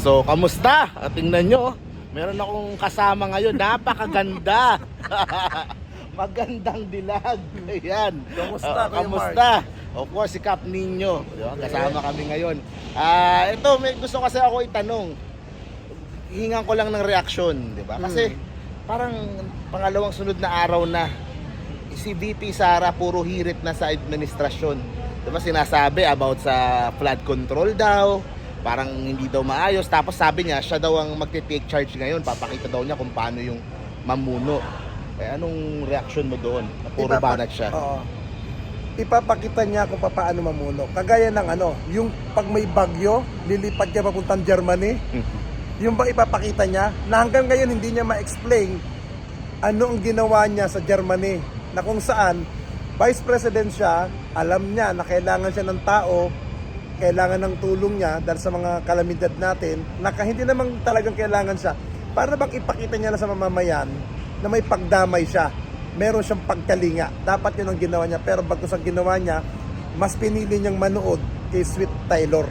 So, kamusta? Ah, Tingnan nyo, meron akong kasama ngayon, napakaganda. Magandang dilag. Ayan. Kamusta, Kuya kamusta? Of course, si Cap Nino. Ba? Kasama kami ngayon. Ah, ito, may gusto kasi ako itanong. Hingan ko lang ng reaksyon, di ba? Kasi parang pangalawang sunod na araw na si VP Sara puro hirit na sa administrasyon. Di ba sinasabi about sa flood control daw, parang hindi daw maayos. Tapos sabi niya, siya daw ang magte-take charge ngayon. Papakita daw niya kung paano yung mamuno. Eh, anong reaction mo doon? Puro Ipapa- banat siya. Oo. Ipapakita niya kung paano mamuno. Kagaya ng ano, yung pag may bagyo, lilipat niya papuntang Germany. Yung bang ipapakita niya na hanggang ngayon hindi niya ma-explain ano ang ginawa niya sa Germany na kung saan vice president siya, alam niya na kailangan siya ng tao, kailangan ng tulong niya dahil sa mga kalamidad natin, na hindi naman talagang kailangan siya. Para bang ipakita niya na sa mamamayan na may pagdamay siya. Meron siyang pagkalinga. Dapat yun ang ginawa niya. Pero bagkus ang ginawa niya, mas pinili niyang manood kay Sweet Taylor.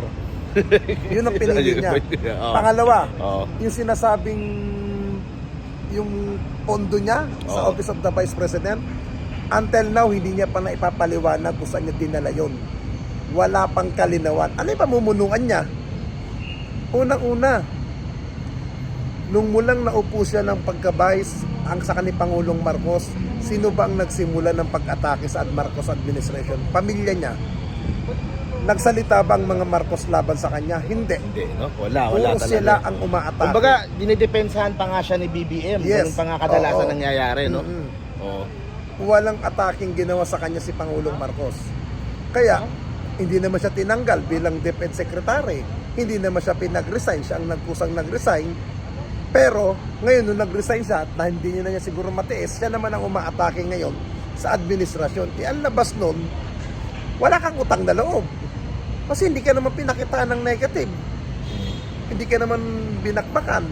yun ang pinili niya. Pangalawa, yung sinasabing yung pondo niya sa. Office of the Vice President, until now, hindi niya pa na ipapaliwanag kung saan niya dinala yun. Wala pang kalinawan. Ano yung pamumunuan niya? Unang-una, nung mulang naupo siya ng pagka-vice ang sa ni Pangulong Marcos, sino ba ang nagsimula ng pag-atake sa Marcos administration? Pamilya niya. Nagsalita ba ang mga Marcos laban sa kanya? Hindi. Hindi, no? Wala, wala Puro talaga. sila ang umaatake. Kumbaga, dinidepensahan pa nga siya ni BBM. Yes. Ganun pa nga kadalasan Oo. nangyayari, no? Mm-mm. Oo. walang ataking ginawa sa kanya si Pangulong Marcos. Kaya, hindi naman siya tinanggal bilang Defense Secretary. Hindi naman siya pinag-resign. Siya ang nagkusang nag-resign. Pero, ngayon nung nag-resign siya at na hindi niya na niya siguro matiis, siya naman ang umaatake ngayon sa administrasyon. E ang labas nun, wala kang utang na loob. Kasi hindi ka naman pinakita ng negative. Hindi ka naman binakbakan.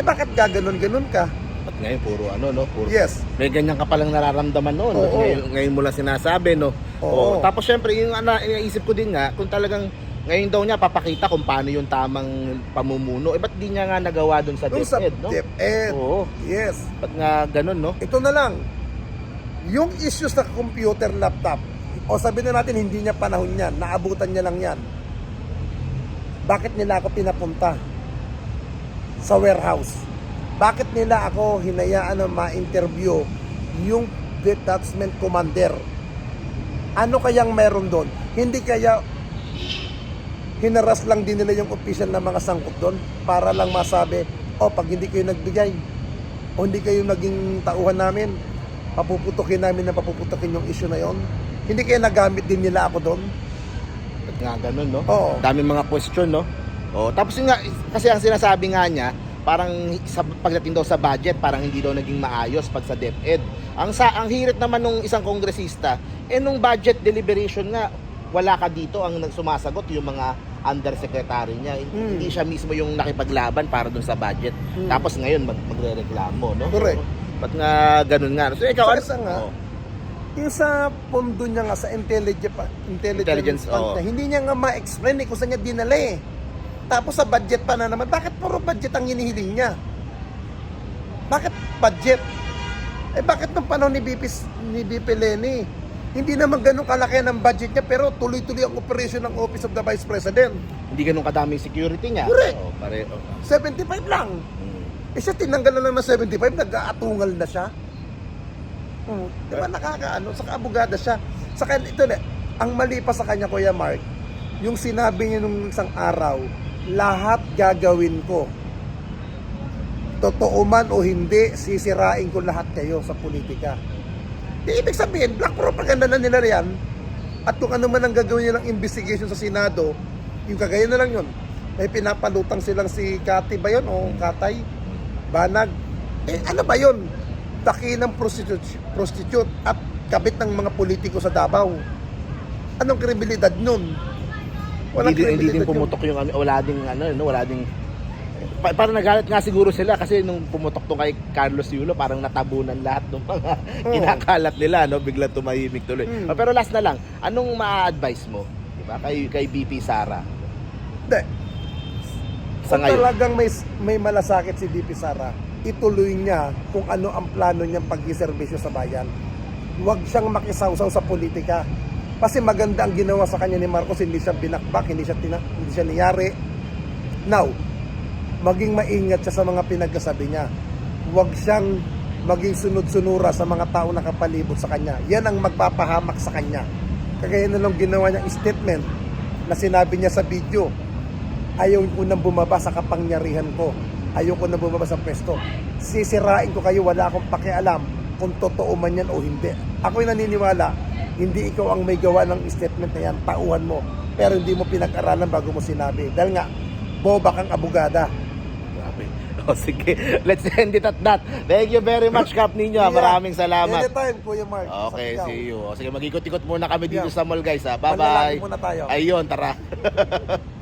Eh bakit gaganon-ganon ka? At ngayon, puro ano, no? Puro, Yes. May ganyan ka palang nararamdaman noon. Oo. Ngayon, ngayon mo lang sinasabi, no? Oo. Tapos, syempre, yung ano, iniisip ko din nga, kung talagang ngayon daw niya papakita kung paano yung tamang pamumuno. Eh, ba't di niya nga nagawa doon sa Doon sa DepEd, no? DepEd. Oo. Yes. Ba't nga ganun, no? Ito na lang. Yung issues sa computer laptop, o sabi na natin hindi niya panahon yan, naabutan niya lang yan. Bakit nila ako pinapunta sa warehouse? Bakit nila ako hinayaan na ma-interview yung detachment commander? Ano kayang meron doon? Hindi kaya hinaras lang din nila yung official na mga sangkot doon para lang masabi, oh pag hindi kayo nagbigay, o hindi kayo naging tauhan namin, papuputukin namin na papuputukin yung issue na yon. Hindi kaya nagamit din nila ako doon. Ba't nga ganun, no? Oo. Daming mga question, no? Oh, tapos nga, kasi ang sinasabi nga niya, parang sa pagdating daw sa budget, parang hindi daw naging maayos pag sa DepEd. Ang sa ang hirit naman nung isang kongresista, eh nung budget deliberation nga, wala ka dito ang nagsumasagot yung mga undersecretary niya. Hmm. Hindi siya mismo yung nakipaglaban para dun sa budget. Hmm. Tapos ngayon mag magrereklamo, no? Correct. Ba't nga ganun nga? So ikaw, Sa ano? nga, Oh. Yung sa pondo niya nga sa intelligence, intelligence, Intelligence, niya, hindi niya nga ma-explain eh kung saan niya dinala eh. Tapos sa budget pa na naman, bakit puro budget ang hinihiling niya? Bakit budget? Eh bakit nung panahon ni BP, ni BP Lenny, hindi naman ganun kalaki ng budget niya pero tuloy-tuloy ang operation ng Office of the Vice President. Hindi ganun kadaming security niya. Correct. Oh, pare, oh. 75 lang. Hmm. Eh siya tinanggal na naman 75, nag-aatungal na siya. Hmm, di ba nakakaano, saka abogada siya. Saka ito na, ang mali pa sa kanya Kuya Mark, yung sinabi niya nung isang araw, lahat gagawin ko. Totoo man o hindi, sisirain ko lahat kayo sa politika. Di ibig sabihin, black propaganda na nila riyan. At kung ano man ang gagawin nilang investigation sa Senado, yung kagaya na lang yun. May pinapalutang silang si Kati ba yun o Katay? Banag. Eh ano ba yun? Taki ng prostitute, prostitute at kabit ng mga politiko sa Davao. Anong kredibilidad nun? Hindi, din- hindi din pumutok yung ano, wala ding ano, no, wala ding pa, parang nagalit nga siguro sila kasi nung pumutok tong kay Carlos Yulo, parang natabunan lahat ng mga Oo. kinakalat nila, no? Biglang tumahimik tuloy. Hmm. Oh, pero last na lang, anong ma-advise mo? Diba? Kay, kay BP Sara? Hindi. Sa Kung ngayon. talagang may, may malasakit si DP Sara, ituloy niya kung ano ang plano niyang pag-iserbisyo sa bayan. Huwag siyang makisawsaw sa politika. Kasi maganda ang ginawa sa kanya ni Marcos, hindi siya binakbak, hindi siya, tina, hindi siya niyari. Now, maging maingat siya sa mga pinagkasabi niya. Huwag siyang maging sunod-sunura sa mga tao na kapalibot sa kanya. Yan ang magpapahamak sa kanya. Kagaya na lang ginawa niyang statement na sinabi niya sa video, ayaw ko nang bumaba sa kapangyarihan ko. Ayaw ko nang bumaba sa pwesto. Sisirain ko kayo, wala akong pakialam kung totoo man yan o hindi. Ako'y naniniwala, hindi ikaw ang may gawa ng statement na yan, tauhan mo. Pero hindi mo pinag-aralan bago mo sinabi. Dahil nga, boba kang abogada. Grabe. O sige, let's end it at that. Thank you very much, Kap Ninyo. ah. Maraming salamat. Anytime, Kuya Mark. Okay, see you. O, sige, mag-ikot-ikot muna kami dito Yeah. sa mall, guys. Ha? Bye-bye. muna tayo. Ayun, tara.